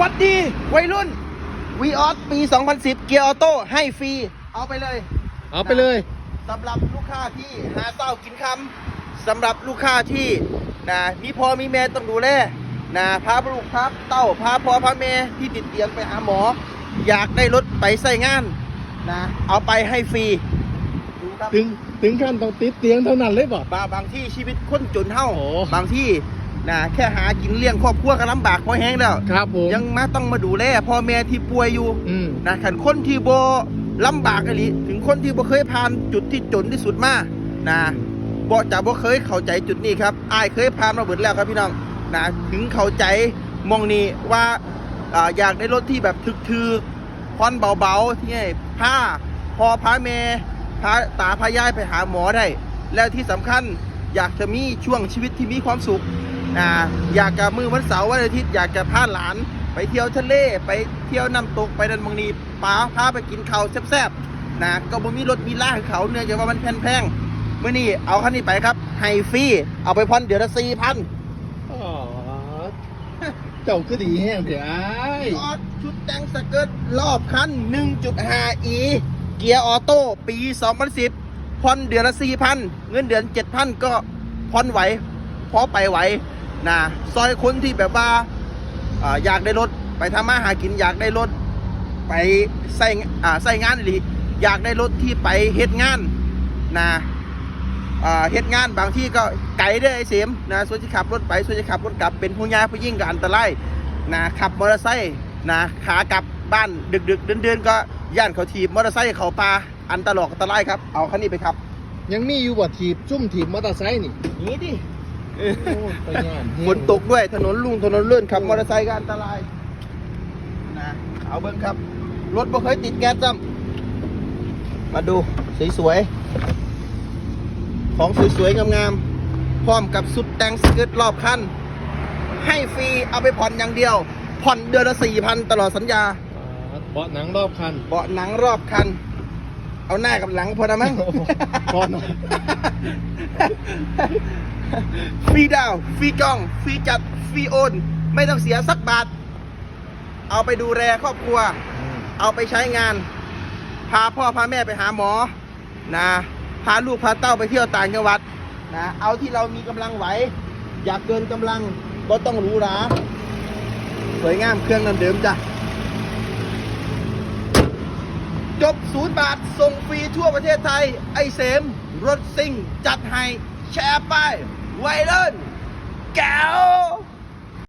วัดดีวัยรุ่นวีออสปี 2010 เกียร์ออโต้ให้ฟรี เอาไปเลย เอาไปเลยสำหรับลูกค้าที่หาเต้ากินคำสำหรับลูกค้าที่นะมีพ่อมีแม่ต้องดูแลนะพาลูกพาเต้าพาพ่อพาแม่ที่ติดเตียงไปหาหมอ อยากได้รถไปใส่งานนะเอาไปให้ฟรีดูครับถึงถึงขั้นต้องติดเตียงเท่านั้นเลยบ่บางบางที่ชีวิตคนจนเท่าโอ้บางที่ นะแค่หากินเลี้ยงครอบครัวก็ลำบากพอแห้งแล้วครับผมยังมาต้องมาดูแลพ่อแม่ที่ป่วยอยู่อืมนะขันคนที่โบลำบากอะไรถึงคนที่บ่เคยผ่านจุดที่จนที่สุดมานะบ่จะบ่เคยเข้าใจจุดนี้ครับอายเคยผ่านมาเบิดแล้วครับพี่น้องนะถึงเข้าใจมองนี้ว่าอ่าอยากได้รถที่แบบถึกๆพอนเบาๆที่ไงผ้าพอพาแม่พาตาพายายไปหาหมอได้ แล้วที่สำคัญอยากจะมีช่วงชีวิตที่มีความสุข นะอยากจะมือวันเสาร์วันอาทิตย์อยากจะพาหลาน ไปเที่ยวทะเลไปเที่ยวน้ำตกไปดันบางนีป้าพาไปกินข้าวแซ่บๆนะก็บ่มีรถมีล่าให้เขาเนื่องจากว่ามันแพงๆเมื่อนี้เอาคันนี้ไปครับให้ฟรีเอาไปผ่อนเดือนละสี่พันอ๋อเจ้าคือดีแห้งเดี๋ยวไอ้ายชุดแต่งสเกิร์ตรอบคัน 1.5e เกียร์ออโต้ปี 2010ผ่อนเดือนละ4,000 เงินเดือน 7,000 ก็ผ่อนไหวพอไปไหว นะซอยคนที่แบบว่าอ่าอยากได้รถไปทำมาหากินอยากได้รถไปใส่อ่าใส่งานอีหลีอยากได้รถที่ไปเฮ็ดงานนะอ่าเฮ็ดงานบางที่ก็ไกลเด้อไอ้เสียมนะส่วนที่ขับรถไปส่วนที่ขับรถกลับเป็นผู้ยาผู้ยิ่งก็อันตรายนะขับมอเตอร์ไซค์นะขากลับบ้านดึกดึกๆเดินๆก็ย่านเขาถีบมอเตอร์ไซค์เขาปลาอันตรายอันตรายครับเอาคันนี้ไปครับ ยังมีอยู่บ่ถีบซุ่มถีบมอเตอร์ไซค์นี่นี่ดิ โอ้ยไปงานแห้งฝนตกด้วยถนนลุงถนนเลื่อนขับมอเตอร์ไซค์ก็อันตรายนะเอาเบิ้งครับ รถบ่เคยติดแก๊สจ้ำมาดูสวยๆของสวยๆงามๆพร้อมกับสุดแต่งสเกิร์ตรอบคันให้ฟรีเอาไปผ่อนอย่างเดียว ผ่อนเดือนละสี่พันตลอดสัญญาอ่าเบาะหนังรอบคันเบาะหนังรอบคัน เอาหน้ากับหลังพอนะมั้งโอ้โหพอหน่อยฟรีดาวน์ฟรีจองฟรีจัดฟรีโอน ไม่ต้องเสียสักบาท เอาไปดูแลครอบครัว เอาไปใช้งาน พาพ่อพาแม่ไปหาหมอ นะ พาลูกพาเต้าไปเที่ยวต่างจังหวัด นะ เอาที่เรามีกำลังไหว อยากเกินกำลังก็ต้องหรู้ราสวยงามเครื่องนั้นเดิมจ้ะ จบศูนย์บาท ส่งฟรีทั่วประเทศไทย ไอเสม รถซิ่ง จัดให้ แชร์ไปไวเลนแก้ว